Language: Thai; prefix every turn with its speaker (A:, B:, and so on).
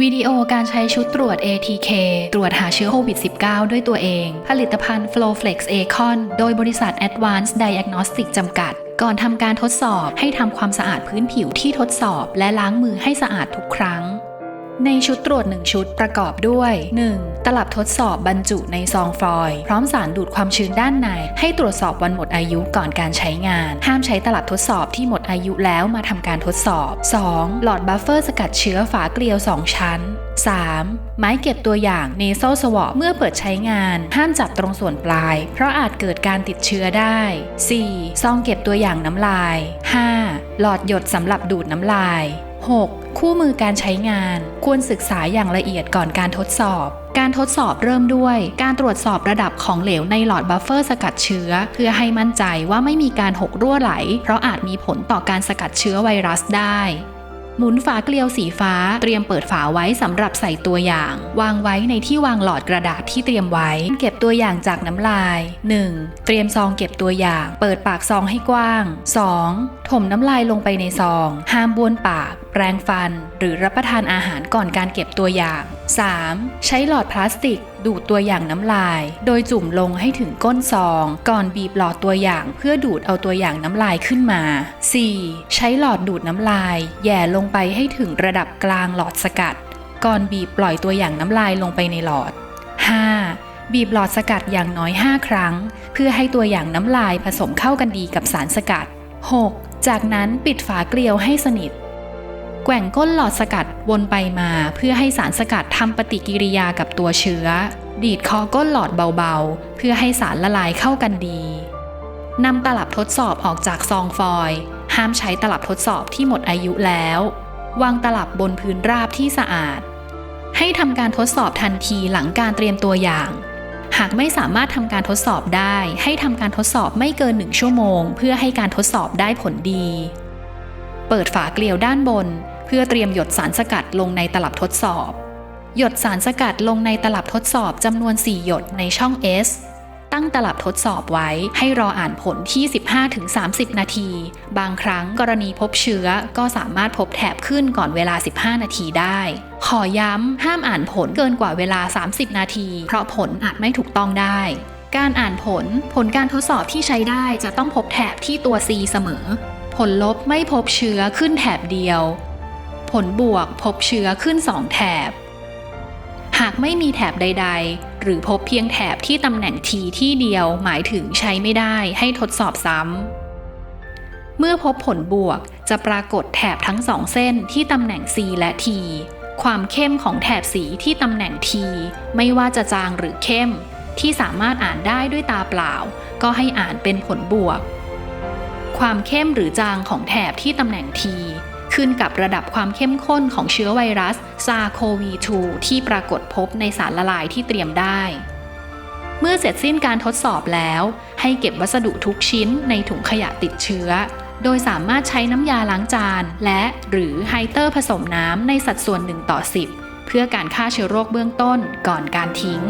A: วิดีโอการใช้ชุดตรวจ ATK ตรวจหาเชื้อโควิด -19 ด้วยตัวเอง ผลิตภัณฑ์ Flowflex Acon โดยบริษัท Advanced Diagnostic จำกัด ก่อนทำการทดสอบให้ทำความสะอาดพื้นผิวที่ทดสอบ และล้างมือให้สะอาดทุกครั้ง ในชุดตรวจ 1 ชุดประกอบด้วย 1. ตลับทดสอบบรรจุในซองฟอยล์พร้อมสารดูดความชื้นด้านใน ให้ตรวจสอบวันหมดอายุก่อนการใช้งาน ห้ามใช้ตลับทดสอบที่หมดอายุแล้วมาทำการทดสอบ 2. หลอดบัฟเฟอร์สกัดเชื้อฝาเกลียว 2 ชั้น 3. ไม้เก็บตัวอย่างเนโซสวอเมื่อเปิดใช้งาน ห้ามจับตรงส่วนปลาย เพราะอาจเกิดการติดเชื้อได้ 4. ซองเก็บตัวอย่างน้ำลาย 5. หลอดหยดสำหรับดูดน้ำลาย 6. คู่มือการใช้งาน ควรศึกษาอย่างละเอียดก่อนการทดสอบ การทดสอบเริ่มด้วย การตรวจสอบระดับของเหลวในหลอดบัฟเฟอร์สกัดเชื้อ เพื่อให้มั่นใจว่าไม่มีการหกรั่วไหล เพราะอาจมีผลต่อการสกัดเชื้อไวรัสได้ หมุนฝาเกลียวสีฟ้า เตรียมเปิดฝาไว้สำหรับใส่ตัวอย่าง วางไว้ในที่วางหลอดกระดาษที่เตรียมไว้ เก็บตัวอย่างจากน้ำลาย 1. เตรียมซองเก็บตัวอย่าง เปิดปากซองให้กว้าง 2. ถมน้ำลายลงไปในซอง ห้ามบ้วนปาก แปรงฟัน หรือรับประทานอาหารก่อนการเก็บตัวอย่าง 3. ใช้หลอดพลาสติกดูดตัวอย่างน้ำลาย โดยจุ่มลงให้ถึงก้นซอง ก่อนบีบหลอดตัวอย่างเพื่อดูดเอาตัวอย่างน้ำลายขึ้นมา 4. ใช้หลอดดูดน้ำลายแหย่ลงไปให้ถึงระดับกลางหลอดสกัด ก่อนบีบปล่อยตัวอย่างน้ำลายลงไปในหลอด 5. บีบหลอดสกัดอย่างน้อย 5 ครั้ง เพื่อให้ตัวอย่างน้ำลายผสมเข้ากันดีกับสารสกัด 6. จากนั้นปิดฝาเกลียวให้สนิท แกว่งก้นหลอดสกัดวนไปมาเพื่อให้สารสกัดทำปฏิกิริยากับตัวเชื้อ ดีดคอก้นหลอดเบาๆ เพื่อให้สารละลายเข้ากันดีนำตลับทดสอบออกจากซองฟอยล์ห้ามใช้ตลับทดสอบที่หมดอายุแล้ว วางตลับบนพื้นราบที่สะอาด ให้ทำการทดสอบทันทีหลังการเตรียมตัวอย่าง หากไม่สามารถทำการทดสอบได้ ให้ทำการทดสอบไม่เกินหนึ่งชั่วโมง เพื่อให้การทดสอบได้ผลดี เปิดฝาเกลียวด้านบน พื่อเตรียมหยดสารสกัดลงในตลับทดสอบ หยดสารสกัดลงในตลับทดสอบจำนวน 4 หยดในช่อง S ตั้งตลับทดสอบไว้ให้รออ่านผลที่ 15-30 นาที บางครั้งกรณีพบเชื้อก็สามารถพบแถบขึ้นก่อนเวลา 15 นาทีได้ ขอย้ำ ห้ามอ่านผลเกินกว่าเวลา 30 นาที เพราะผลอาจไม่ถูกต้องได้ การอ่านผล ผลการทดสอบที่ใช้ได้จะต้องพบแถบที่ตัว C เสมอ ผลลบไม่พบเชื้อขึ้นแถบเดียว ผลบวกพบเชื้อขึ้น 2 แถบ หากไม่มีแถบใด ๆ หรือพบเพียงแถบที่ตำแหน่ง T ที่เดียวหมายถึงใช้ไม่ได้ให้ทดสอบซ้ำ เมื่อพบผลบวกจะปรากฏแถบทั้งสองเส้นที่ตำแหน่ง C และ T ความเข้มของแถบสีที่ตำแหน่ง T ไม่ว่าจะจางหรือเข้ม ที่สามารถอ่านได้ด้วยตาเปล่า ก็ให้อ่านเป็นผลบวก ความเข้มหรือจางของแถบที่ตำแหน่ง T ขึ้นกับระดับความเข้มข้นของเชื้อไวรัสซาโควี2ที่ปรากฏพบในสารละลายที่เตรียมได้ เมื่อเสร็จสิ้นการทดสอบแล้ว ให้เก็บวัสดุทุกชิ้นในถุงขยะติดเชื้อ โดยสามารถใช้น้ำยาล้างจาน และหรือไฮเตอร์ผสมน้ำในสัดส่วน1ต่อ10 เพื่อการฆ่าเชื้อโรคเบื้องต้นก่อนการทิ้ง